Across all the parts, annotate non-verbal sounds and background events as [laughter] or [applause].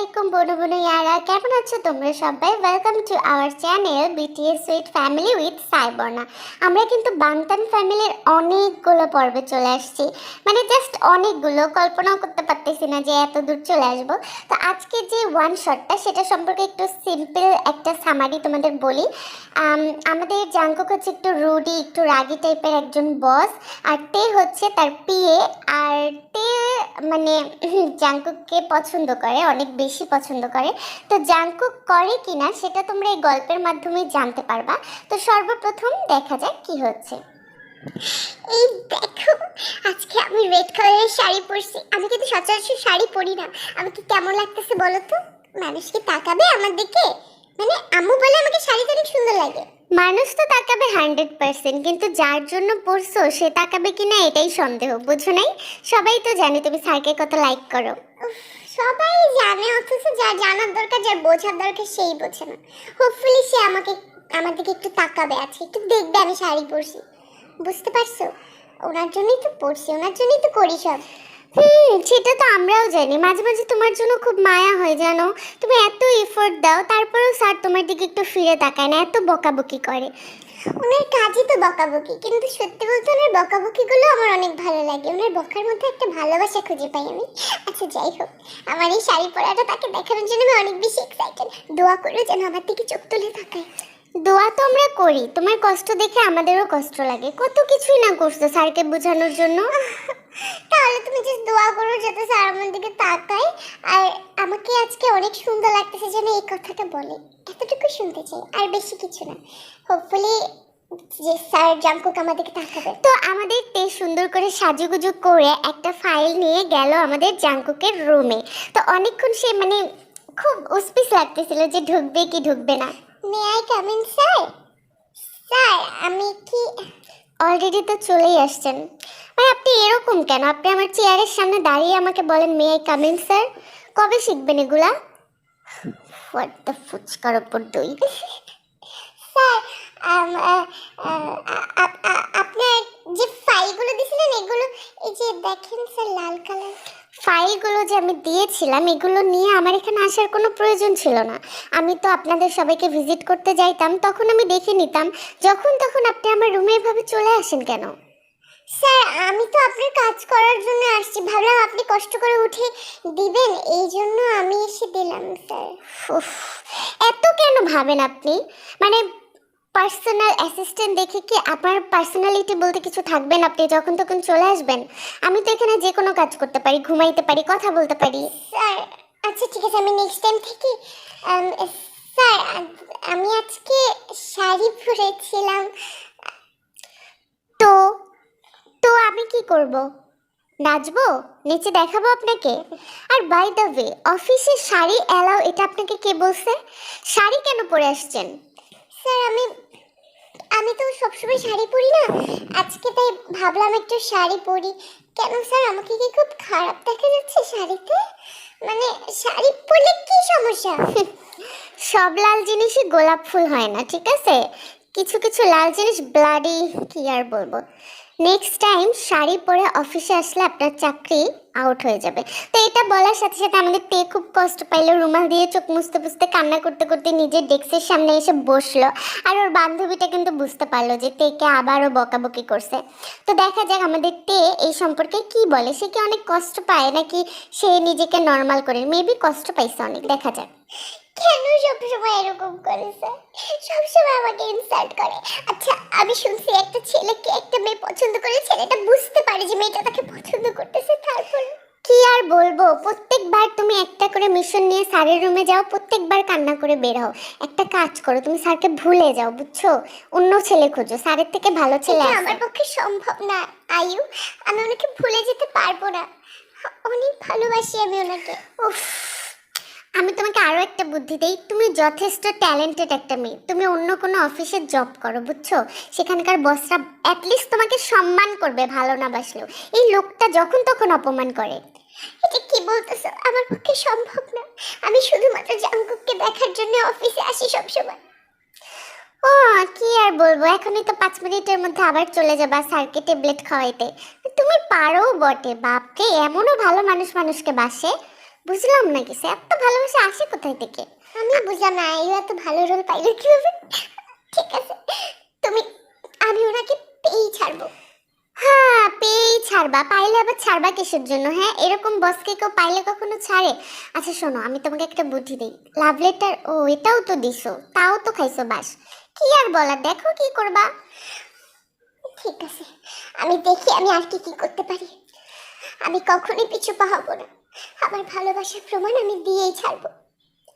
আলাইকুম বনু বনু ইয়ারা কেমন আছো তোমরা সবাই? Welcome to our channel BTS sweet family with Saiborna আমরা কিন্তু বান্তান ফ্যামিলির অনেকগুলো পর্বে চলে আসছি। মানে জাস্ট অনেকগুলো কল্পনাও করতে পারতেছি না যে এত দূর চলে আসব। তো আজকে যে ওয়ান শটটা সেটা সম্পর্কে একটু সিম্পল একটা সামারি তোমাদের বলি। আম, আমাদের জাঙ্কুক হচ্ছে একটু রুডি একটু রাগি টাইপের একজন বস আর তে হচ্ছে তার পিএ আর তে মানে জাঙ্কুককে পছন্দ করে অনেক বেশি। পছন্দ করে। তো জাঙ্কুক করে কিনা সেটা তোমরা এই গল্পের মাধ্যমে জানতে পারবা। তো সর্বপ্রথম দেখা যাক কি হচ্ছে। এই দেখো, আজকে আমি রেড কালারের শাড়ি পরছি। আমি কিন্তু সচরাচর শাড়ি পরি না। আমাকে কেমন লাগতেছে বলো তো মানুষ কি তাকাবে আমার দিকে? মানে আম্মু বলে আমাকে শাড়িটা অনেক সুন্দর লাগে। মানুষ তো তাকাবে হান্ড্রেড পার্সেন্ট, কিন্তু যার জন্য পড়ছো সে তাকাবে কিনা এটাই সন্দেহ, বুঝো নাই? সবাই তো জানে তুমি স্যারকে কত লাইক করো। সবাই জানে, অথচ যা জানার দরকার যার বোঝার দরকার সেই বোঝে না। হোপফুলি সে আমাকে, আমার দিকে একটু তাকাবে আছে একটু দেখবে আমি শাড়ি পরছি। বুঝতে পারছ? ওনার জন্যই তো পড়ছি ওনার জন্যই তো করি সব। হুম, সেটা তো আমরাও জানি। মাঝে মাঝে তোমার জন্য খুব মায়া হয়, জানো? তুমি এত এফোর্ট দাও, তারপরেও স্যার তোমার দিকে একটু ফিরে তাকায় না, এত বকাবকি করে। ওনার কাজই তো বকাবকি, কিন্তু সত্যি বলতে ওনার বকাবকিগুলো আমার অনেক ভালো লাগে। ওনার বকার মধ্যে একটা ভালোবাসা খুঁজে পাই আমি। আচ্ছা যাই হোক, আমার এই শাড়ি পরাটা তাকে দেখানোর জন্য আমি অনেক বেশি এক্সাইটেড দোয়া করে যেন আমার দিকে চোখ তুলে তাকায়। দোয়া তো আমরা করি। তোমার কষ্ট দেখে আমাদেরও কষ্ট লাগে। কত কিছুই না করছ স্যারকে বোঝানোর জন্য। তাহলে তুমি যে দোয়া করো যাতে স্যার আমার দিকে তাকায়। আর আমাকে আজকে অনেক সুন্দর লাগতেছে যেন এই কথাটা বলে। এতটুকু শুনতে চাই আর বেশি কিছু না। হোপফুলি যে স্যার জাঙ্কুক আমাদেরকে তাকাবে। তো আমাদের তে সুন্দর করে সাজুগুজু করে একটা ফাইল নিয়ে গেল আমাদের জাঙ্কুকের রুমে তো অনেকক্ষণ সে মানে খুব উসপিস লাগতেছিল যে ঢুকবে কি ঢুকবে না। May I come sir sir আমি কি অলরেডি তো চলেই আসছেন। মানে আপনি এরকম কেন? আপনি আমার চেয়ারের সামনে দাঁড়িয়ে আমাকে বলেন মে আই কাম স্যার কবে শিখবেন এগুলা? হোয়াট দ্য ফুচকার ওপর দই। স্যার আপনার যে ফাইলগুলো দিয়েছিলেন এগুলো, এই যে দেখেন স্যার লাল কালার ফাইলগুলো যে আমি দিয়েছিলাম এগুলো নিয়ে আমার এখানে আসার কোনো প্রয়োজন ছিল না। আমি তো আপনাদের সবাইকে ভিজিট করতে যাইতাম তখন আমি দেখে নিতাম যখন তখন আপনি আমার রুমে এভাবে চলে আসেন কেন? স্যার আমি তো আপনার কাজ করার জন্য আসছি ভাবলাম আপনি কষ্ট করে উঠে দিবেন এই জন্য আমি এসে দিলাম স্যার। এত কেন ভাবেন আপনি? মানে পার্সোনাল অ্যাসিস্ট্যান্ট দেখে কি আপনার পার্সোনালিটি বলতে কিছু থাকবেন আপনি যখন তখন চলে আসবেন। আমি তো এখানে যে কোনো কাজ করতে পারি ঘুমাইতে পারি কথা বলতে পারি। স্যার আচ্ছা ঠিক আছে আমি নেক্সট টাইম থেকে স্যার আমি আজকে শাড়ি পরেছিলাম। তো তো আমি কি করব? নাচবো? নিচে দেখাবো আপনাকে? আর বাই দ্য ওয়ে অফিসে শাড়ি অ্যালাও এটা আপনাকে কে বলছে? শাড়ি কেন পরে আসছেন? স্যার, আমি আমি তো সবসময় শাড়ি পরি না। আজকে তাই ভাবলাম একটু শাড়ি পরি। কেন স্যার, আমাকে কি খুব খারাপ দেখা যাচ্ছে শাড়িতে? মানে শাড়ি পরলে কি সমস্যা? সব লাল জিনিসই গোলাপ ফুল হয় না, ঠিক আছে? কিছু কিছু লাল জিনিস ব্লাডি কি আর বলব? নেক্সট টাইম শাড়ি পরে অফিসে আসলে আপনার চাকরি আউট হয়ে যাবে। তো এটা বলার সাথে সাথে আমাদের তে খুব কষ্ট পাইলো, রুমাল দিয়ে চোখ মুছতে মুছতে কান্না করতে করতে নিজের ডেস্কের সামনে এসে বসল। আর ওর বান্ধবীটা কিন্তু বুঝতে পারল যে তেকে আবারও বকাবকি করছে। তো দেখা যাক আমাদের তে এই সম্পর্কে কি বলে। সে কি অনেক কষ্ট পায় নাকি সে নিজেকে নর্মাল করে? মেবি কষ্ট পাইছে অনেক, দেখা যাক। কেন সবসময় এরকম করেছে? সবসময় আমাকে ইনসাল্ট করে। আচ্ছা আমি শুনছি একটা ছেলেকে একটা মেয়ে পছন্দ করে ছেলেটা বুঝতে পারে যে মেয়েটা তাকে পছন্দ করতেছে তারপর কি আর বলব? প্রত্যেকবার তুমি একটা করে মিশন নিয়ে স্যারের রুমে যাও প্রত্যেকবার কান্না করে বের হও। একটা কাজ করো তুমি স্যারকে ভুলে যাও বুঝছ? অন্য ছেলে খোঁজো স্যারের থেকে ভালো ছেলে আমার পক্ষে সম্ভব না আয়ু। আমি ওনাকে ভুলে যেতে পারব না। অনেক ভালোবাসি আমি ওনাকে। উফ আমি তোমাকে আরও একটা বুদ্ধি দেই। তুমি যথেষ্ট ট্যালেন্টেড একটা মেয়ে। তুমি অন্য কোনো অফিসে জব করো, বুঝছ? সেখানকার বসরা অ্যাটলিস্ট তোমাকে সম্মান করবে, ভালো না বাসলেও। এই লোকটা যখন তখন অপমান করে। এটা কি বলতেছো? আমার পক্ষে সম্ভব না। আমি শুধুমাত্র জাঙ্কুককে দেখার জন্য অফিসে আসি সবসময়। ও, কি আর বলব? এখনই তো পাঁচ মিনিটের মধ্যে আবার চলে যাবা স্যারকে ট্যাবলেট খাওয়াইতে। তুমি পারো বটে বাপকে এমনও ভালো মানুষ মানুষকে বাসে। বুঝলাম না কিছু এত ভালোবাসা আসে কোথায় থেকে? আমি বুঝলাম না, এই এত ভালো রোল পাইলে কীভাবে ঠিক আছে, তুমি, আমি ওনাকে পেয়েই ছাড়বো। হ্যাঁ পেয়েই ছাড়বা, পাইলে আবার ছাড়বা কিসের জন্য? হ্যাঁ এরকম বসকে কেউ পাইলে কখনো ছাড়ে? আচ্ছা শোনো, আমি তোমাকে একটা বুদ্ধি দিই। লাভ লেটার ও, এটাও তো দিছো, তাও তো খাইছো বাস। কি আর বলা দেখো কি করবা। ঠিক আছে, আমি দেখি আমি আর কি কি করতে পারি। আমি কখনোই পিছু পাহাবো না। আমার ভালোবাসার প্রমাণ আমি দিয়েই ছাড়বো।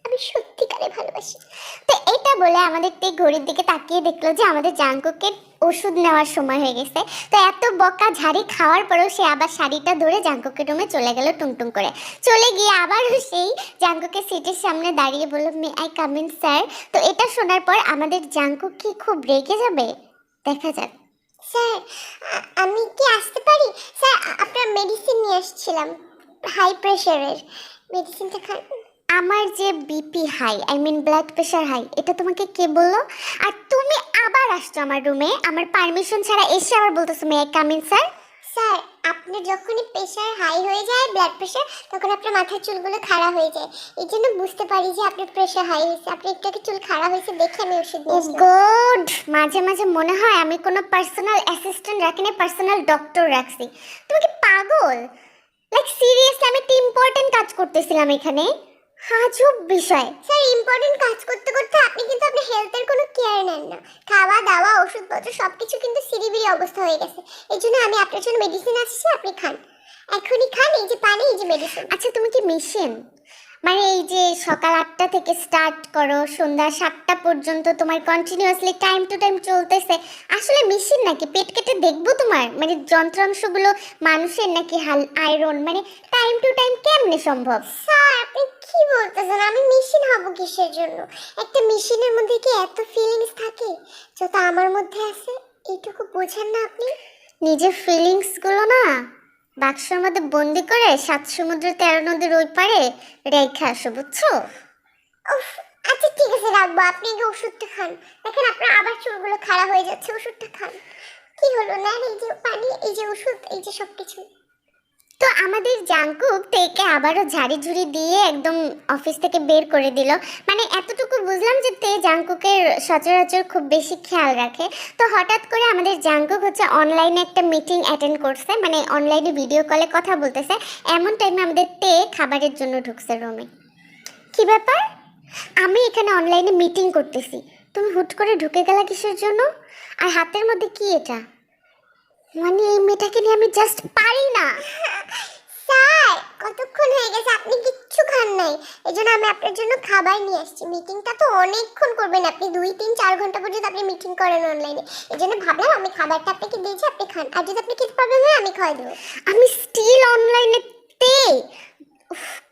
আমি সত্যিকারে ভালোবাসি। তো এটা বলে আমাদের তে ঘড়ির দিকে তাকিয়ে দেখল যে আমাদের জাঙ্কুকের ওষুধ নেওয়ার সময় হয়ে গেছে। তো এত বকা ঝাড়ি খাওয়ার পরেও সে আবার শাড়িটা ধরে জাঙ্কুকের রুমে চলে গেল টুংটুং করে। চলে গিয়ে আবারও সেই জাঙ্কুকের সিটের সামনে দাঁড়িয়ে বলল মে আই কামিন স্যার তো এটা শোনার পর আমাদের জাঙ্কুক কি খুব রেগে যাবে? দেখা যাক। স্যার আমি কি আসতে পারি? স্যার আপনার মেডিসিন নিয়ে আসছিলাম। হাই প্রেশারের মেডিসিনটা খান। আমার যে BP high I mean blood pressure high এটা তোমাকে কে বলল? আর তুমি আবার আসছো আমার রুমে আমার পারমিশন ছাড়া এসে আবার বলতেছো মে কামিন স্যার স্যার আপনি যখনই প্রেশার হাই হয়ে যায় ব্লাড প্রেশার তখন আপনার মাথার চুলগুলো খাড়া হয়ে যায়। এই জন্য বুঝতে পারি যে আপনার প্রেশার হাই হয়েছে। আপনি একটু চুল খাড়া হয়েছে দেখে আমি ওষুধ গুড মাঝে মাঝে মনে হয় আমি কোনো পার্সোনাল অ্যাসিস্ট্যান্ট রাখিনি পার্সোনাল ডক্টর রাখছি। তুমি কি পাগল? লাইক সিরিয়াসলি আমি একটা ইম্পর্টেন্ট কাজ করতেছিলাম এখানে। হাজব বিষয়। স্যার ইম্পর্টেন্ট কাজ করতে করতে আপনি কিন্তু আপনার হেলথের কোনো কেয়ার নেন না। খাওয়া দাওয়া ওষুধপত্র সব কিছু কিন্তু সিরিবিরি অবস্থা হয়ে গেছে। এই জন্য আমি আপনার জন্য মেডিসিন আসছি আপনি খান। এখনই খান এই যে পানি এই যে মেডিসিন আচ্ছা তুমি কি মিশন মানে এই যে সকাল আটটা থেকে স্টার্ট করো সন্ধ্যা সাতটা পর্যন্ত তোমার কন্টিনিউয়াসলি টাইম টু টাইম চলতেছে। আসলে মেশিন নাকি পেট কেটে দেখব তোমার? মানে যন্ত্রাংশগুলো মানুষের নাকি হাল আয়রন মানে টাইম টু টাইম কেমনে সম্ভব? স্যার আপনি কি বলতেছেন? আমি মেশিন হব কিসের জন্য? একটা মেশিনের মধ্যে কি এত ফিলিংস থাকে? যত আমার মধ্যে আছে এইটুকু বোঝেন না আপনি। নিজের ফিলিংসগুলো না বাক্সের মধ্যে বন্দি করে সাত সমুদ্র তেরো নদীর ওই পারে রেখে আসো, বুঝছ? আচ্ছা ঠিক আছে, রাখব। আপনি আগে ওষুধটা খান। দেখেন আপনার আবার চুলগুলো খারাপ হয়ে যাচ্ছে, ওষুধটা খান। কি হলো? না এই যে পানি, এই যে ওষুধ, এই যে সব কিছু তো আমাদের জাঙ্কুক থেকে আবারও ঝাড়ি ঝুড়ি দিয়ে একদম অফিস থেকে বের করে দিল। মানে এতটুকু বুঝলাম যে তে জাঙ্কুকের সচরাচর খুব বেশি খেয়াল রাখে। তো হঠাৎ করে আমাদের জাঙ্কুক হচ্ছে অনলাইনে একটা মিটিং অ্যাটেন্ড করছে মানে অনলাইনে ভিডিও কলে কথা বলতেছে। এমন টাইমে আমাদের তে খাবারের জন্য ঢুকছে রুমে কি ব্যাপার? আমি এখানে অনলাইনে মিটিং করতেছি। তুমি হুট করে ঢুকে গেলা কিসের জন্য? আর হাতের মধ্যে কি এটা? মানে এই মেয়েটাকে নিয়ে আমি জাস্ট পারি না। স্যার কতক্ষণ হয়ে গেছে আপনি কিচ্ছু খান নাই। এই জন্য আমি আপনার জন্য খাবার নিয়ে আসছি। মিটিংটা তো অনেকক্ষণ করবেন আপনি। দুই তিন চার ঘণ্টা পর্যন্ত আপনি মিটিং করেন অনলাইনে এই জন্য ভাবলাম আমি খাবারটা আপনাকে দিয়েছি আপনি খান। আর যদি আপনি কিছু প্রবলেম হয় আমি খাওয়াই দেবো। আমি স্টিল অনলাইনে তে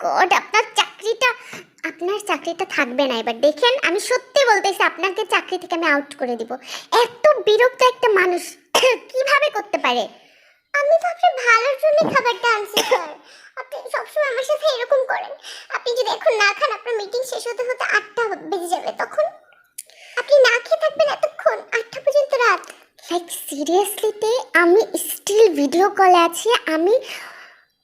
গড আপনার চাকরিটা আপনার চাকরিটা থাকবে না এবার। দেখেন আমি সত্যি বলতেছি আপনাকে চাকরি থেকে আমি আউট করে দিব। এত বিরক্ত একটা মানুষ। কীভাবে করতে পারে? আমি সবচেয়ে ভালো ভালোর খাবারটা আনছি, স্যার। আপনি সবসময় আমার সাথে এরকম করেন। আপনি যদি এখন না খান, আপনার মিটিং শেষ হতে হতে আটটা বেজে যাবে তখন। আপনি না খেয়ে থাকবেন এতক্ষণ, আটটা পর্যন্ত রাত। লাইক সিরিয়াসলিতে আমি স্টিল ভিডিও কলে আছি, আমি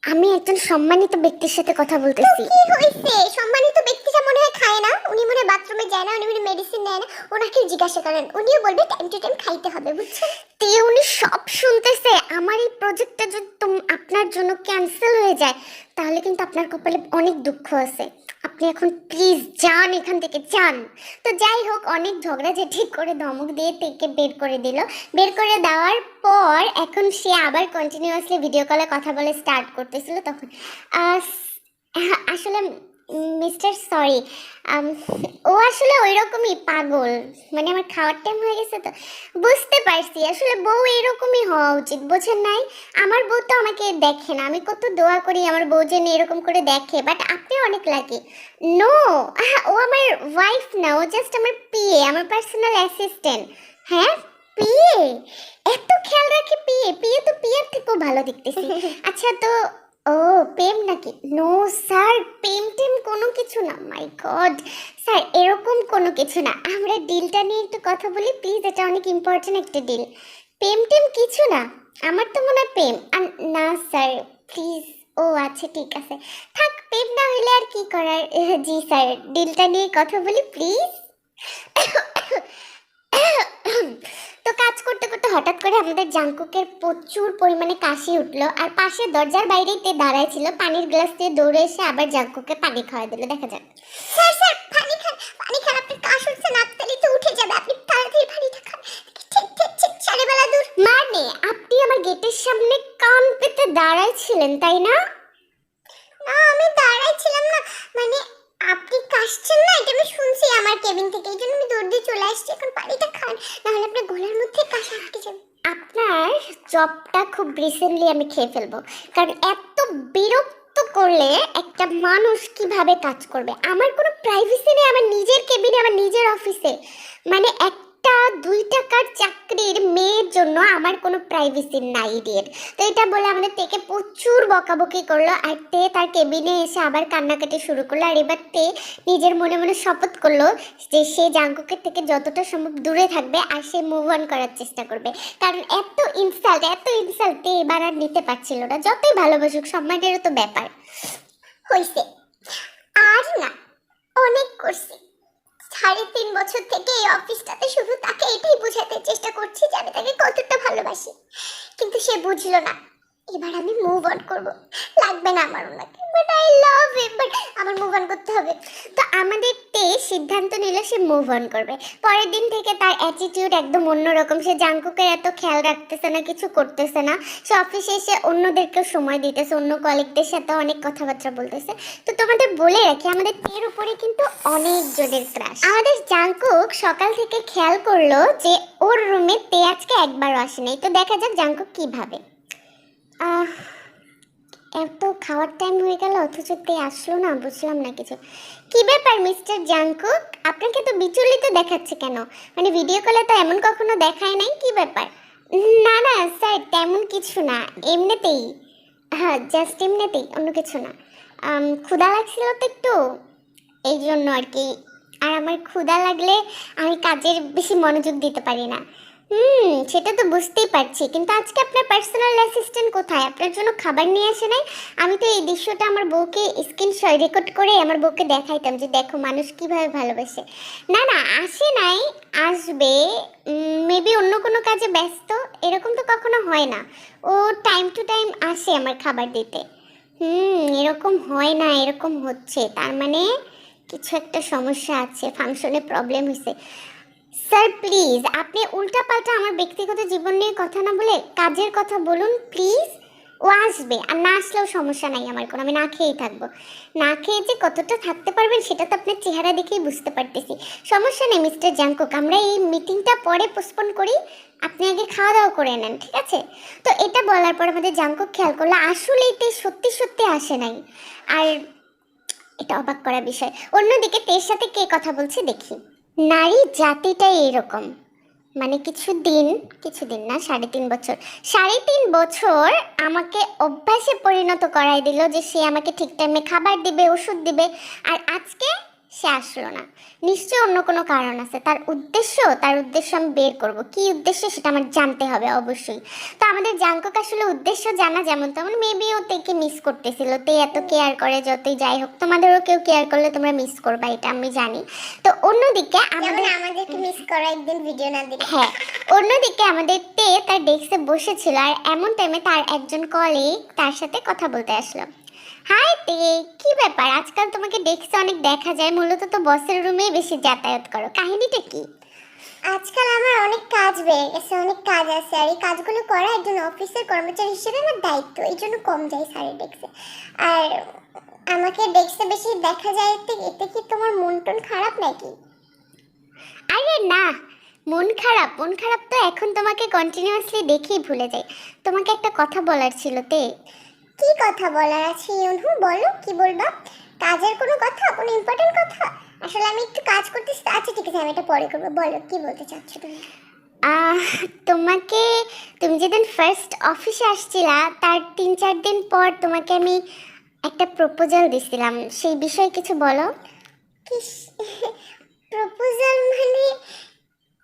আমি একজন সম্মানিত ব্যক্তির সাথে কথা বলতেছি। কি হইছে সম্মানিত ব্যক্তিটা মনে হয় খায় না উনি মনে বাথরুমে যায় না উনি মনে মেডিসিন নেয় না ওনাকে জিজ্ঞাসা করেন উনিও বলবে টাইম টু টাইম খাইতে হবে বুঝছেন তে উনি সব শুনতেছে। আমার এই প্রজেক্টটা যদি আপনার জন্য ক্যান্সেল হয়ে যায় তাহলে কিন্তু আপনার কপালে অনেক দুঃখ আছে। আপনি এখন প্লিজ যান এখান থেকে, যান। তো যাই হোক, অনেক ঝগড়া যে ঠিক করে ধমক দিয়ে তেকে বের করে দিল। বের করে দেওয়ার পর এখন সে আবার কন্টিনিউয়াসলি ভিডিও কলে কথা বলে স্টার্ট করতেছিল। তখন আসলে মিস্টার সরি ও আসলে ওই রকমই পাগল। মানে আমার খাওয়ার টাইম হয়ে গেছে তো। বুঝতে পারছি আসলে বউ এরকমই হওয়া উচিত বোঝেন নাই? আমার বউ তো আমাকে দেখে না আমি কত দোয়া করি আমার বউ যেন এরকম করে দেখে বাট আপনি অনেক লাগে নো ও আমার ওয়াইফ না ও জাস্ট আমার পিএ আমার পার্সোনাল অ্যাসিস্ট্যান্ট হ্যাঁ? পিএ এত খেয়াল রাখে পিএ পিএ তো পিএর থেকেও ভালো দেখতেছি। [laughs] আচ্ছা তো ও প্রেম নাকি নো স্যার প্রেম টেম কোনো কিছু না মাই গড স্যার এরকম কোনো কিছু না আমরা ডিলটা নিয়ে একটু কথা বলি প্লিজ এটা অনেক ইম্পর্টেন্ট একটা ডিল প্রেম টেম কিছু না আমার তো মনে হয় প্রেম আর না স্যার প্লিজ ও আচ্ছা ঠিক আছে থাক প্রেম না হইলে আর কি করার জি স্যার ডিলটা নিয়ে কথা বলি প্লিজ তো কাজ করতে করতে হঠাৎ করে আমাদের জাঙ্কুকের প্রচুর পরিমাণে কাশি উঠল আর পাশে দরজার বাইরেই তে দাঁড়ায় ছিল পানির গ্লাস দিয়ে দৌড়ে এসে আবার জাঙ্কুকে পানি খাওয়া দিল। দেখা যাক। স্যার স্যার পানি খান পানি খান আপনি কাশ উঠছে নাকতালি তো উঠে যাবে আপনি তাড়াতাড়ি পানিটা খান। ঠিক ঠিক ঠিক চারিবেলা দূর। মানে আপনি আমার গেটের সামনে কান পেতে দাঁড়ায় ছিলেন তাই না? না আমি দাঁড়াই ছিলাম না মানে আপনি কাশছেন না? এটা আমি শুনছি আমার কেবিন থেকে। এই জন্য আমি দৌড় দিয়ে চলে আসছি। এখন পানিটা খান, নাহলে আপনার গলার মধ্যে কাশা আটকে যাবে। আপনার জবটা খুব রিসেন্টলি আমি খেয়ে ফেলব। কারণ এত বিরক্ত করলে একটা মানুষ কীভাবে কাজ করবে? আমার কোনো প্রাইভেসি নেই, আমার নিজের কেবিনে, আমার নিজের অফিসে মানে একটা দুই টাকার চাকরির জন্য আমার কোনো প্রাইভেসি নাই রে তো এটা বলে আমাদের তেকে প্রচুর বকাবকি করল আর তে তার কেবিনে এসে আবার কান্নাকাটি শুরু করল আর এবার তে নিজের মনে মনে শপথ করল যে সে জাঙ্কুকের থেকে যতটা সম্ভব দূরে থাকবে আর সে মুভ অন করার চেষ্টা করবে। কারণ এত ইনসাল্ট এত ইনসাল্ট তে এবার আর নিতে পারছিল না। যতই ভালোবাসুক, সম্মানেরও তো ব্যাপার। হইছে। আর না, অনেক করছি। সাড়ে তিন বছর থেকে এই অফিসটাতে শুধু তাকে এটাই বোঝাতে চেষ্টা করছি যে আমি তাকে কতটা ভালোবাসি। কিন্তু সে বুঝলো না। এবার আমি মুভ অন করব। লাগবে না আমার ওনাকে but I love him but আমার মুভ অন করতে হবে। তো আমাদের তে সিদ্ধান্ত নিল সে মুভ অন করবে। পরের দিন থেকে তার অ্যাটিটিউড একদম অন্যরকম। সে জাঙ্কুকের এত খেয়াল রাখতেছে না, কিছু করতেছে না। সে অফিসে এসে অন্যদেরকেও সময় দিতেছে, অন্য কলিগদের সাথে অনেক কথাবার্তা বলতেছে। তো তোমাদের বলে রাখি, আমাদের তের উপরে কিন্তু অনেক জনের ক্রাশ আমাদের জাঙ্কুক সকাল থেকে খেয়াল করল যে ওর রুমে তে আজকে একবারও আসেনি। তো দেখা যাক জাঙ্কুক কীভাবে আহ, এত খাওয়ার টাইম হয়ে গেল, অথচ তে আসলো না, বুঝলাম না কিছু। কি ব্যাপার মিস্টার জাঙ্কুক আপনাকে তো বিচলিত দেখাচ্ছে কেন? মানে ভিডিও কলে তো এমন কখনো দেখায় নাই, কি ব্যাপার? না না স্যার তেমন কিছু না, এমনিতেই। হ্যাঁ জাস্ট এমনিতেই, অন্য কিছু না। ক্ষুধা লাগছিল তো একটু, এই জন্য আর কি। আর আমার ক্ষুধা লাগলে আমি কাজের বেশি মনোযোগ দিতে পারি না। হুম, সেটা তো বুঝতেই পারছি। কিন্তু আজকে আপনার পার্সোনাল অ্যাসিস্ট্যান্ট কোথায়? আপনার জন্য খাবার নিয়ে আসে নাই? আমি তো এই দৃশ্যটা আমার বউকে স্ক্রিন রেকর্ড করে আমার বউকে দেখাইতাম যে দেখো মানুষ কীভাবে ভালোবাসে। না না, আসে নাই, আসবে মেবি অন্য কোনো কাজে ব্যস্ত, এরকম তো কখনো হয় না। ও টাইম টু টাইম আসে আমার খাবার দিতে। হুম, এরকম হয় না, এরকম হচ্ছে। তার মানে কিছু একটা সমস্যা আছে ফাংশনে প্রবলেম হয়েছে স্যার প্লিজ আপনি উল্টাপাল্টা আমার ব্যক্তিগত জীবন নিয়ে কথা না বলে কাজের কথা বলুন প্লিজ ও আসবে, আর না আসলেও সমস্যা নাই আমার কোনো, আমি না খেয়েই থাকব। না খেয়ে যে কতটা থাকতে পারবেন সেটা তো আপনার চেহারা দেখেই বুঝতে পারতেছি। সমস্যা নেই, মিস্টার জাঙ্কুক আমরা এই মিটিংটা পরে পোস্টপোন করি, আপনি আগে খাওয়া দাওয়া করে নেন, ঠিক আছে? তো এটা বলার পর আমাদের জাঙ্কুক খেয়াল করল, আসলেই তে সত্যি সত্যি আসে নাই। আর এটা অবাক করা বিষয়। অন্যদিকে তের সাথে কে কথা বলছে দেখি। নারী জাতিটাই এরকম মানে কিছু দিন কিছু দিন না, সাড়ে তিন বছর। সাড়ে তিন বছর আমাকে অভ্যাসে পরিণত করাই দিল যে সে আমাকে ঠিক টাইমে খাবার দিবে, ওষুধ দিবে। আর আজকে সে আসলো না। নিশ্চয় অন্য কোনো কারণ আছে। তার উদ্দেশ্য তার উদ্দেশ্য আমি বের করব। কি উদ্দেশ্য সেটা আমার জানতে হবে অবশ্যই। তো আমাদের জাঙ্কক আসলে উদ্দেশ্য জানা যেমন তেমন মেবি ও তেকে মিস করতেছিল। তে এত কেয়ার করে যতই যাই হোক তোমাদেরও কেউ কেয়ার করলে তোমরা মিস করবা এটা আমি জানি। তো অন্যদিকে আমাদের আমাদেরকে মিস করা একদিন ভিডিও না দিলে। হ্যাঁ অন্যদিকে আমাদের তে তার ডেস্কে বসেছিল আর এমন টাইমে তার একজন কলিগ তার সাথে কথা বলতে আসলো। হাই তে কি ব্যাপার? আজকাল তোমাকে ডেস্কে অনেক দেখা যায় মূলত তো বসের রুমেই বেশি যাতায়াত করো। কাহিনীটা কি? আজকাল আমার অনেক কাজ বেড়ে গেছে অনেক কাজ আছে আর এই কাজগুলো করা একজন অফিসের কর্মচারী হিসেবে আমার দায়িত্ব এই জন্য কম যাই স্যারের ডেস্কে আর আমাকে ডেস্কে বেশি দেখা যায় এতে এতে কি তোমার মন টন খারাপ নাকি? আরে না মন খারাপ মন খারাপ তো এখন তোমাকে কন্টিনিউয়াসলি দেখেই ভুলে যাই। তোমাকে একটা কথা বলার ছিল তে কি কথা বলার আছে ইউনহু? বলো কি বলবা? কাজের কোনো কথা? কোনো ইম্পর্টেন্ট কথা? আসলে আমি একটু কাজ করতেছি আচ্ছা ঠিক আছে আমি এটা পরে করব। বলো কি বলতে চাচ্ছ তুমি? তোমাকে তুমি যেদিন ফার্স্ট অফিসে আসছিলা তার তিন চার দিন পর তোমাকে আমি একটা প্রপোজাল দিছিলাম। সেই বিষয়ে কিছু বলো। প্রপোজাল মানে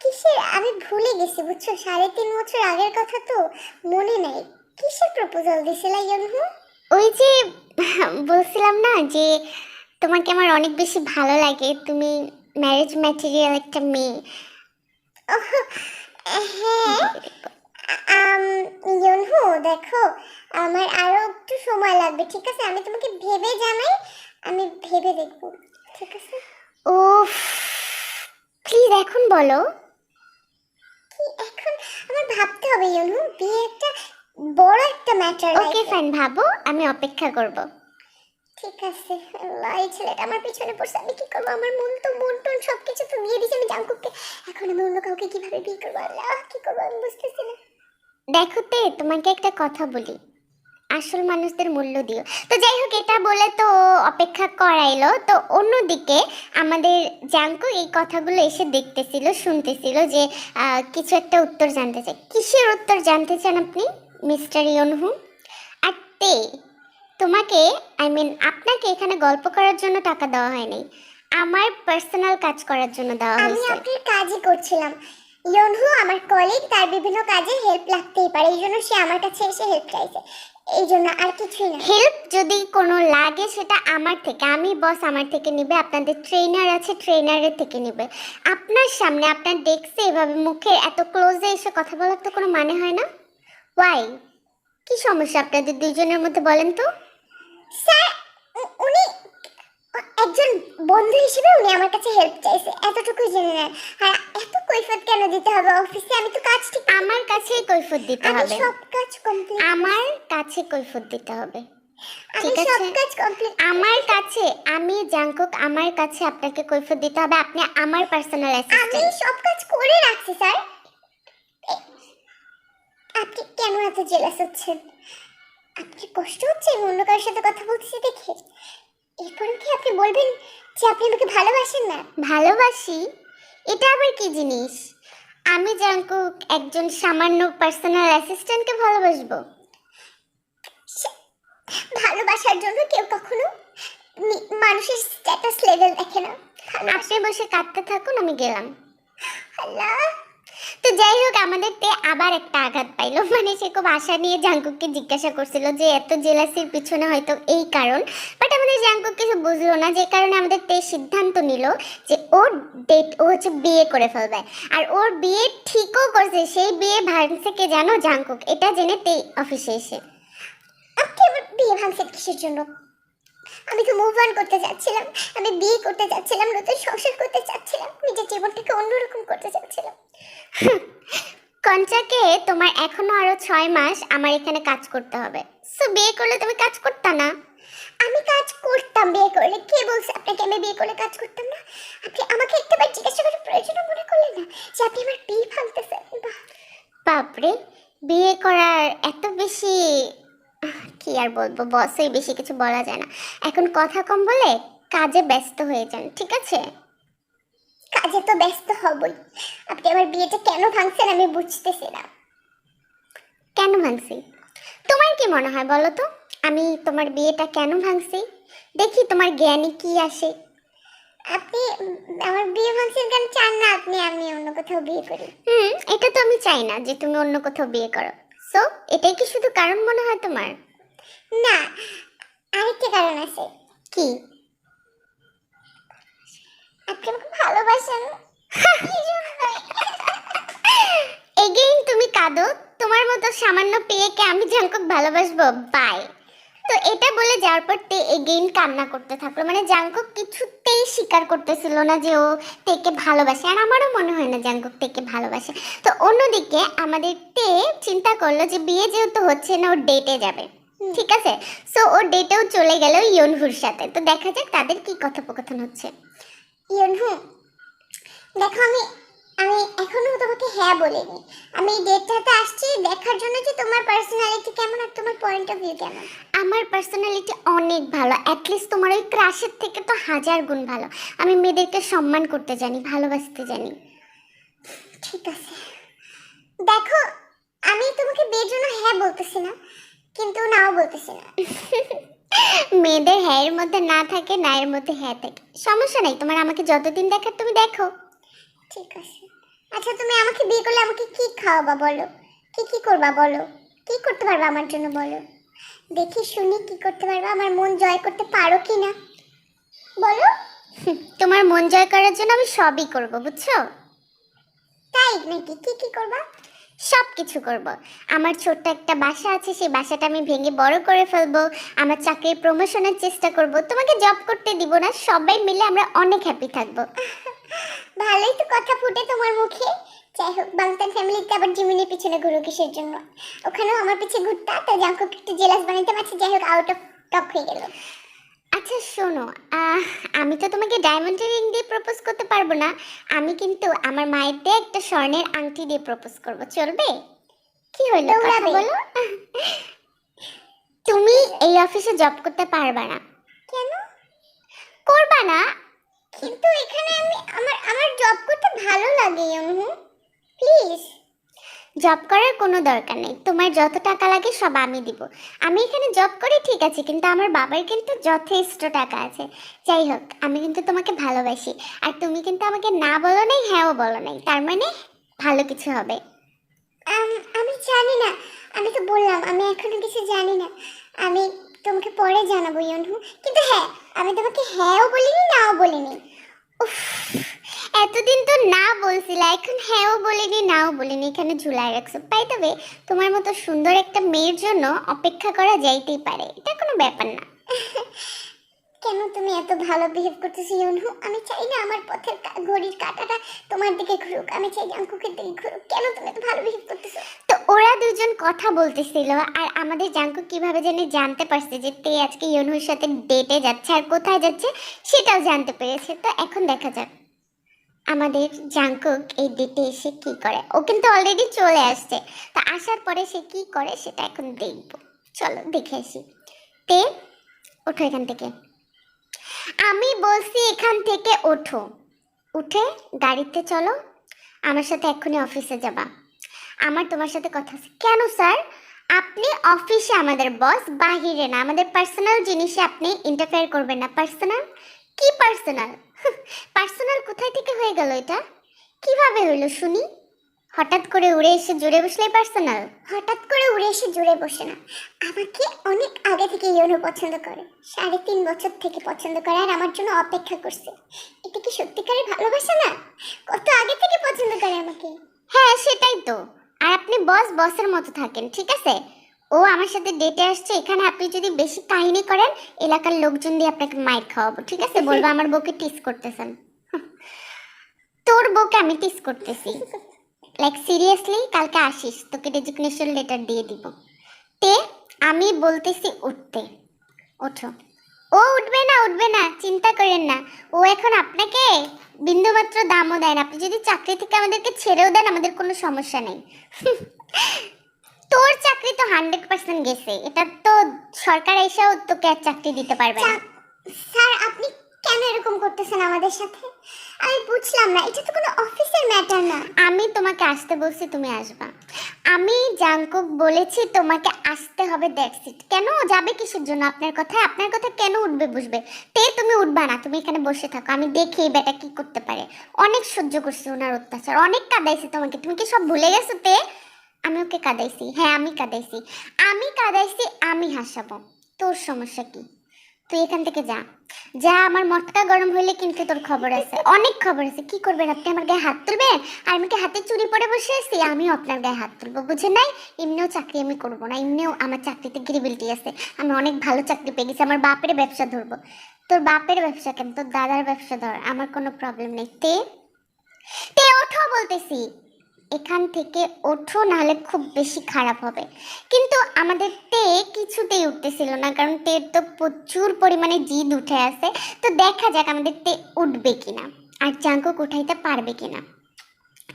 কিসের? আমি ভুলে গেছি বুঝছ? সাড়ে তিন বছর আগের কথা তো মনে নাই। কিসের প্রপোজাল দিছিলে ইয়নহু? ওই যে বলছিলাম না যে তোমাকে আমার অনেক বেশি ভালো লাগে। তুমি ম্যারেজ ম্যাটেরিয়াল একটা মেয়ে। হ্যাঁ। ইয়নহু দেখো আমার আরও একটু সময় লাগবে ঠিক আছে? আমি তোমাকে ভেবে জানাই আমি ভেবে দেখব ঠিক আছে? ও প্লিজ এখন বলো। কি এখন? আমার ভাবতে হবে ইয়নহু বিয়ে একটা বড় একটা ম্যাটার ওকে ফাইন ভাবো আমি অপেক্ষা করব। ঠিক আছে আল্লাহ এই ছেলেটা আমার পিছনে পড়ছে আমি কি করব? আমার মন তো মন টন সব কিছু তো দিয়ে দিয়েছি আমি জাঙ্কুককে এখন আমি অন্য কাউকে কীভাবে বিয়ে করব? আল্লাহ কি করব? আমি বুঝতেছি না। দেখো তে তোমাকে একটা কথা বলি। আসল মানুষদের মূল্য দিও। তো যাই হোক এটা বলে তো অপেক্ষা করাইলো। তো অন্যদিকে আমাদের জাঙ্কু এই কথাগুলো এসে দেখতেছিল শুনতেছিল যে কিছু একটা উত্তর জানতে চাই কিসের উত্তর জানতে চান আপনি? মিস্টার ইয়নহু আর তে তোমাকে আই মিন আপনাকে এখানে গল্প করার জন্য টাকা দেওয়া হয়নি। আমার পার্সোনাল কাজ করার জন্য দেওয়া আমি হয়েছে। আপনার কাজই করছিলাম। ইয়নহু আমার কলিগ তার বিভিন্ন কাজে হেল্প লাগতেই পারে। এই জন্য সে আমার কাছে এসে হেল্প চাইছে। এই জন্য আর কিছুই না। হেল্প যদি কোনো লাগে সেটা আমার থেকে। আমি বস আমার থেকে নিবে আপনাদের ট্রেনার আছে ট্রেনারের থেকে নিবে। আপনার সামনে আপনার ডেস্কে এভাবে মুখে এত ক্লোজে এসে কথা বলার তো কোনো মানে হয় না? ওয়াই কি সমস্যা আপনাদের দুইজনের মধ্যে বলেন তো? স্যার উনি একজন বন্ধু হিসেবে উনি আমার কাছে হেল্প চাইছে এতটুকুই জেনে নেন। আর এত কৈফত কেন দিতে হবে অফিসে আমি তো কাজ ঠিক আমার কাছেই কৈফত দিতে আমি হবে। সব কাজ কমপ্লিট আমার কাছে কৈফত দিতে হবে। আমি ঠিক আছে। আমার কাছে আমি জাঙ্কুক আমার কাছে আপনাকে কৈফত দিতে হবে। আপনি আমার পার্সোনাল আমি সব কাজ করে রাখছি স্যার। আপনি কেন এত জেলাস হচ্ছেন? আপনি কষ্ট হচ্ছে আমি অন্য কারোর সাথে কথা বলতেছি দেখে। এরপরে কি আপনি বলবেন যে আপনি আমাকে ভালোবাসেন না? ভালোবাসি? এটা আবার কি জিনিস? আমি জাঙ্কুক একজন সামান্য পার্সোনাল অ্যাসিস্ট্যান্টকে ভালোবাসবো। ভালোবাসার জন্য কেউ কখনো মানুষের স্ট্যাটাস লেভেল দেখে না। আপনি বসে কাঁদতে থাকুন আমি গেলাম। আল্লাহ! তো যাই হোক আমাদের তে আবার একটা আঘাত পাইলো। মানে সে খুব আশা নিয়ে জাঙ্কুককে জিজ্ঞাসা করছিল যে, এত জেলাসির পিছনে হয়তো এই কারণ? বাট আমাদের জাঙ্কুক কিছু বুঝলো না, যে কারণে আমাদের তে সিদ্ধান্ত নিল যে, ওর ডেট ও হচ্ছে বিয়ে করে ফেলবে। আর ওর বিয়ে ঠিকও করছে, সেই বিয়ে ভাঙছে কে জানো? জাঙ্কুক এটা জেনে তে অফিসে এসে। বিয়ে ভাঙছেন কিসের জন্য? আমি তো মুভ অন করতে চাচ্ছিলাম আমি বিয়ে করতে চাচ্ছিলাম নতুন সংসার করতে চাচ্ছিলাম নিজের জীবনটাকে অন্যরকম করতে চাচ্ছিলাম কঞ্চাকে তোমার এখনও আরও ছয় মাস আমার এখানে কাজ করতে হবে। সো বিয়ে করলে তুমি কাজ করতা না? আমি কাজ করতাম বিয়ে করলে। কে বলছে আপনাকে আমি বিয়ে করলে কাজ করতাম না? আপনি আমাকে একটাবার জিজ্ঞাসা করার প্রয়োজন মনে করলেন না যে আপনি আমার বিয়ে ভাঙতেছেন? বাপরে, বিয়ে করার এত বেশি কি আর বলব বসই বেশি কিছু বলা যায় না। এখন কথা কম বলে কাজে ব্যস্ত হয়ে যান ঠিক আছে? কাজে তো ব্যস্ত হবই। আপনি আমার বিয়েটা কেন ভাঙছেন আমি বুঝতেছি না। কেন ভাঙছি? তোমার কি মনে হয় বলো তো? আমি তোমার বিয়েটা কেন ভাঙছি? দেখি তোমার জ্ঞানে কি আসে। আপনি আমার বিয়ে ভাঙছেন কেন? চান না আপনি আমি অন্য কোথাও বিয়ে করি। হুম এটা তো আমি চাই না যে তুমি অন্য কোথাও বিয়ে করো। সো এটাই কি শুধু কারণ মনে হয় তোমার? না আরেকটা কারণ আছে। কি? আপনি আমাকে ভালোবাসেন। এগেইন তুমি কাঁদো। তোমার মতো সামান্য পেয়েকে আমি জাঙ্কুক ভালোবাসবো। বাই তো এটা বলে যাওয়ার পর তে এগেইন কান্না করতে থাকল। মানে জাঙ্কুক কিছুতেই স্বীকার করতেছিল না যে ও তেকে ভালোবাসে। আর আমারও মনে হয় না জাঙ্কুক তেকে ভালোবাসে। তো অন্যদিকে আমাদের তে চিন্তা করল যে বিয়ে যেহেতু হচ্ছে না ওর ডেটে যাবে। ঠিক আছে? সো ওর ডেটেও চলে গেল ইয়নভুর সাথে। তো দেখা যাক তাদের কি কথোপকথন হচ্ছে। ইয়নহু দেখো আমি আমি এখনও তোমাকে হ্যাঁ বলিনি। আমি ডেটটাতে আসছি দেখার জন্য যে তোমার পার্সোনালিটি কেমন আর তোমার পয়েন্ট অফ ভিউ কেমন। আমার পার্সোনালিটি অনেক ভালো। অ্যাটলিস্ট তোমার ওই ক্রাশের থেকে তো হাজার গুণ ভালো। আমি মেয়েদেরকে সম্মান করতে জানি, ভালোবাসতে জানি। ঠিক আছে। দেখো, আমি তোমাকে বিয়ের জন্য হ্যাঁ বলতেছি না, কিন্তু নাও বলতেছি না। [laughs] মেয়েদের হ্যায়ের মধ্যে না থাকে না এর মধ্যে হ্যাঁ থাকে। সমস্যা নেই, তোমার আমাকে যতদিন দেখার তুমি দেখো। ঠিক আছে। আচ্ছা তুমি আমাকে বিয়ে করলে আমাকে কি খাওয়াবা বলো? কি কি করবা বলো? কি করতে পারবা আমার জন্য বলো? দেখি শুনি কি করতে পারব? আমার মন জয় করতে পারো কি না? বলো। [laughs] তোমার মন জয় করার জন্য আমি সবই করব বুঝছ? তাই নাকি? কি কি করবা? সব কিছু করব। আমার ছোট্ট একটা বাসা আছে সেই বাসাটা আমি ভেঙে বড় করে ফেলব। আমার চাকরির প্রমোশনের চেষ্টা করব। তোমাকে জব করতে দিব না সবাই মিলে আমরা অনেক হ্যাপি থাকব। [laughs] ভালোই তো কথা ফুটে তোমার মুখে। যাই হোক ফ্যামিলিতে আবার জিমিনের পিছনে ঘুরো কিসের জন্য? ওখানেও আমার পিছে ঘুরতা তো জাঙ্কুক একটু জেলাস যাই হোক আউট অফ টপ হয়ে গেল। আচ্ছা শোনো আমি তো তোমাকে ডায়মন্ডের রিং দিয়ে প্রপোজ করতে পারব না। আমি কিন্তু আমার মায়ের দিয়ে একটা স্বর্ণের আংটি দিয়ে প্রপোজ করব চলবে? কি কথা বলো। তুমি এই অফিসে জব করতে পারবা না। কেন? করবা না। কিন্তু এখানে আমি আমার আমার জব করতে ভালো লাগে অনু প্লিজ জব করার কোনো দরকার নেই। তোমার যত টাকা লাগে সব আমি দিব। আমি এখানে জব করি, ঠিক আছে, কিন্তু আমার বাবার কিন্তু যথেষ্ট টাকা আছে। যাই হোক, আমি কিন্তু তোমাকে ভালোবাসি। আর তুমি কিন্তু আমাকে না বলো নাই, হ্যাঁও বলো নাই। তার মানে ভালো কিছু হবে। আমি জানি না। আমি তো বললাম, আমি এখনও কিছু জানি না। আমি তোমাকে পরে জানাব, ইয়নহু। কিন্তু হ্যাঁ আমি তোমাকে হ্যাঁও বলিনি, নাও বলিনি। উফ এতদিন তো না বলছিলে, এখন হ্যাঁও বলিনি, নাও বলিনি, এখানে ঝুলাই রাখছো। পাই তবে তোমার মতো সুন্দর একটা মেয়ের জন্য অপেক্ষা করা যাইতেই পারে, এটা কোনো ব্যাপার না। কেন তুমি এত ভালো বিহেভ করতেছো ইয়নহু আমি চাই না আমার পথের ঘড়ির কাঁটাটা তোমার দিকে ঘুরুক, আমি চাই জাঙ্কুকের দিকে ঘুরুক। কেন তুমি এত ভালো বিহেভ করতেছো? তো ওরা দুজন কথা বলতেছিল, আর আমাদের জাঙ্কু কীভাবে জানি জানতে পারছে যে তে আজকে ইয়নুর সাথে ডেটে যাচ্ছে আর কোথায় যাচ্ছে, সেটাও জানতে পেরেছে। তো এখন দেখা যাক। আমাদের জাঙ্কুক এই ডেটে এসে কি করে? ও কিন্তু অলরেডি চলে আসছে। তা আসার পরে সে কি করে সেটা এখন দেখব। চলো দেখে আসি। তে, ওঠো এখান থেকে। আমি বলছি এখান থেকে ওঠো। উঠে গাড়িতে চলো। আমার সাথে এক্ষুনি অফিসে যাবা। আমার তোমার সাথে কথা আছে। কেন স্যার? আপনি অফিসে আমাদের বস বাহিরে না। আমাদের পার্সোনাল জিনিসে আপনি ইন্টারফেয়ার করবেন না। পার্সোনাল কি পার্সোনাল পার্সোনাল কোথায় থেকে হয়ে গেল এটা? কীভাবে হইল শুনি? হঠাৎ করে উড়ে এসে জুড়ে বসলেই পার্সোনাল? হঠাৎ করে উড়ে এসে জুড়ে বসে না। আমাকে অনেক আগে থেকে ইয়োনো পছন্দ করে। সাড়ে তিন বছর থেকে পছন্দ করে আর আমার জন্য অপেক্ষা করছে। এটা কি সত্যিকারের ভালোবাসা না? কত আগে থেকে পছন্দ করে আমাকে। হ্যাঁ সেটাই তো। আর আপনি বস বসের মতো থাকেন ঠিক আছে? ও আমার সাথে ডেটে আসছে, এখানে আপনি যদি বেশি কাহিনী করেন, এলাকার লোকজন দিয়ে আপনাকে মাইক খাওয়াবো, ঠিক আছে? বলব আমার বউকে টিস করতেছেন। তোর বউকে আমি টিস করতেছি। লাইক সিরিয়াসলি কালকে আসিস, তোকে রেজিগনেশন লেটার দিয়ে দিব। তে, আমি বলতেছি উঠতে। ওঠো। ও উঠবে না উঠবে না, চিন্তা করেন না। ও এখন আপনাকে বিন্দুমাত্র দামও দেয় না। আপনি যদি চাকরি থেকে আমাদেরকে ছেড়েও দেন, আমাদের কোনো সমস্যা নেই। তোর চাকরি তো হান্ড্রেড পার্সেন্ট গেছে। এটা তো সরকার এসেও তোকে আর চাকরি দিতে পারবে না। স্যার আপনি কেন এরকম করতেছেন আমাদের সাথে? আমি বুঝলাম না এটা তো কোনো অফিসের ম্যাটার না। আমি তোমাকে আসতে বলছি তুমি আসবা। আমি জাঙ্কুক বলেছি তোমাকে আসতে হবে দ্যাটস ইট কেন ও যাবে কিসের জন্য আপনার কথা আপনার কথা কেন উঠবে বুঝবে? তে তুমি উঠবা না তুমি এখানে বসে থাকো। আমি দেখি এই বেটা কি করতে পারে। অনেক সহ্য করছি ওনার অত্যাচার অনেক কাদাইছি তোমাকে। তুমি কি সব ভুলে গেছো তে? আমি ওকে কাদাইছি। হ্যাঁ আমি কাদাইছি। আমি কাদাইছি, আমি হাসাবো। তোর সমস্যা কি? তুই এখান থেকে যা। যা, আমার মটকা গরম হইলে কিন্তু তোর খবর আছে। অনেক খবর আছে। কি করবেন আপনি? আমার গায়ে হাত তুলবেন আর আমি হাতে চুরি পরে বসে আছি? আমিও আপনার গায়ে হাত তুলবো, বুঝে নাই? এমনিও চাকরি আমি করব না। এমনিও আমার চাকরিতে গ্রিবিলিটি আছে। আমি অনেক ভালো চাকরি পেয়ে গেছি। আমার বাপের ব্যবসা ধরবো। তোর বাপের ব্যবসা কেন? তোর দাদার ব্যবসা ধর। আমার কোনো প্রবলেম নেই। তে তে ওঠো বলতেছি। এখান থেকে ওঠো, নাহলে খুব বেশি খারাপ হবে। কিন্তু আমাদের তে কিছুতেই উঠতেছিল না, কারণ তের তো প্রচুর পরিমাণে জিদ উঠে আছে তো দেখা যাক আমাদের তে উঠবে কিনা, আর জাঙ্কুক উঠাইতে পারবে কিনা।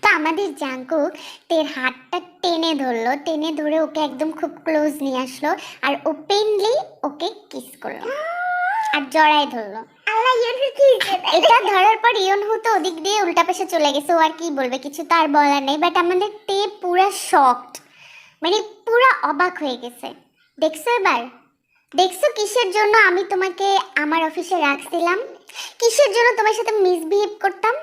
তো আমাদের জাঙ্কুক তের হাতটা টেনে ধরলো, টেনে ধরে ওকে একদম খুব ক্লোজ নিয়ে আসলো, আর ওপেনলি ওকে কিস করল। আর জড়াই ধরলো। এটা ধরার পর তো ওদিক দিয়ে উল্টা চলে গেছে, ও আর কি বলবে, কিছু বলার নেই বাট আমাদের তে শকড মানে অবাক হয়ে গেছে। দেখছ এবার? দেখছ কিসের জন্য আমি তোমাকে আমার অফিসে রাখছিলাম? কিসের জন্য তোমার সাথে মিসবিহেভ করতাম?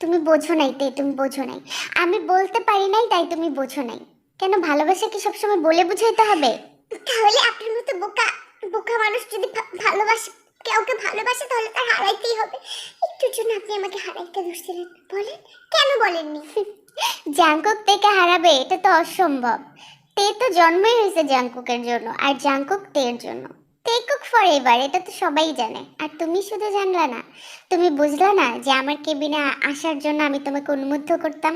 তুমি বোঝো নাই তে, তুমি বোঝো নাই। আমি বলতে পারি নাই, তাই তুমি বোঝো নাই। কেন ভালোবাসা কি সবসময় বলে বুঝাইতে হবে? তাহলে আপনার মতো বোকা বোকা মানুষ যদি ভালোবাসে, কাউকে ভালোবাসে তাহলে তার হারাইতেই হবে। একটুর জন্য আপনি আমাকে হারাইতে ধরছিলেন। বলেন? কেন বলেননি? জাংকুক তেকে হারাবে, এটা তো অসম্ভব। তে তো জন্মই হয়েছে জাংকুকের জন্য, আর জাংকুক তের জন্য। টেকুক ফর এভার এটা তো সবাই জানে। আর তুমি শুধু জানলা না, তুমি বুঝলা না যে আমার কেবিনে আসার জন্য আমি তোমাকে উন্মুগ্ধ করতাম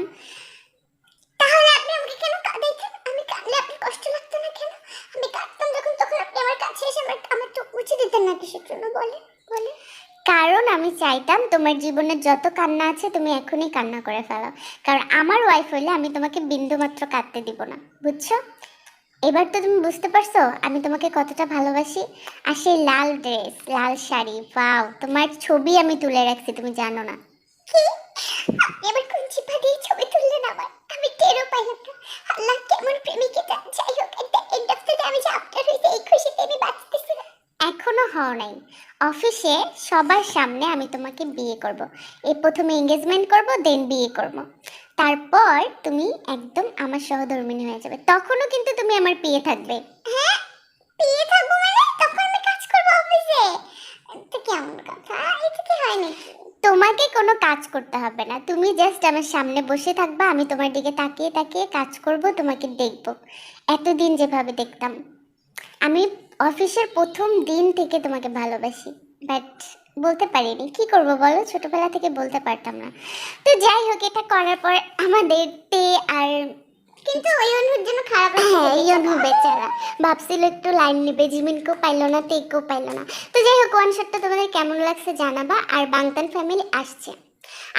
তাহলে আপনি আমাকে কেন কাঁদাইতেন আমি কাঁদলে আপনার কষ্ট লাগতো না কেন আমি কাঁদতাম যখন তখন আপনি আমার আমার আমার চোখ দিতেন না কিসের জন্য? বলেন বলেন কারণ আমি চাইতাম তোমার জীবনে যত কান্না আছে তুমি এখনই কান্না করে ফেলো। কারণ আমার ওয়াইফ হইলে আমি তোমাকে বিন্দুমাত্র কাঁদতে দিব না, বুঝছ? এবার তো তুমি বুঝতে পারছ, আমি তোমাকে কতটা ভালোবাসি। আর সেই লাল ড্রেস লাল শাড়ি পাও তোমার ছবি আমি তুলে রাখছি, তুমি জানো না। কি? আবার কোন চিপা দিয়ে ছবি তুললেন আবার আমি টেরও পাইলাম না। আল্লাহ কেমন প্রেমিকে যাই হোক একটা এন্ড অফ দ্য আমি যে আপনার হইতে এই খুশিতে আমি বাঁচতেছি না এখনও হও নাই। অফিসে সবার সামনে আমি তোমাকে বিয়ে করব। এই প্রথমে এঙ্গেজমেন্ট করব দেন বিয়ে করব। তারপর তুমি একদম আমার সহধর্মিনী হয়ে যাবে। তখনও কিন্তু তুমি আমার বিয়ে থাকবে। হ্যাঁ? বিয়ে থাকব মানে? তখন আমি কাজ করব অফিসে? তো কেমন কথা? এটা কি হয় নাকি? তোমাকে কোনো কাজ করতে হবে না। তুমি জাস্ট আমার সামনে বসে থাকবা, আমি তোমার দিকে তাকিয়ে তাকিয়ে কাজ করব, তোমাকে দেখব। এতদিন যেভাবে দেখতাম। আমি অফিসের প্রথম দিন থেকে তোমাকে ভালোবাসি বাট বলতে পারিনি। কি করব বলো? ছোটবেলা থেকে বলতে পারতাম না। তো যাই হোক, এটা করার পর আমাদের তে আর কিন্তু ওই অনুর জন্য খারাপ হ্যাঁ এই অনু বেচারা। ভাবছিল একটু লাইন নেবে জিমিনকেও পাইলো না তেকেও পাইলো না। তো যাই হোক ওয়ান শটটা তোমাদের কেমন লাগছে জানাবা, আর বাংতান ফ্যামিলি আসছে।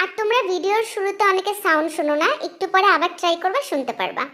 আর তোমরা ভিডিওর শুরুতে অনেকে সাউন্ড শোনো না, একটু পরে আবার ট্রাই করবা, শুনতে পারবা।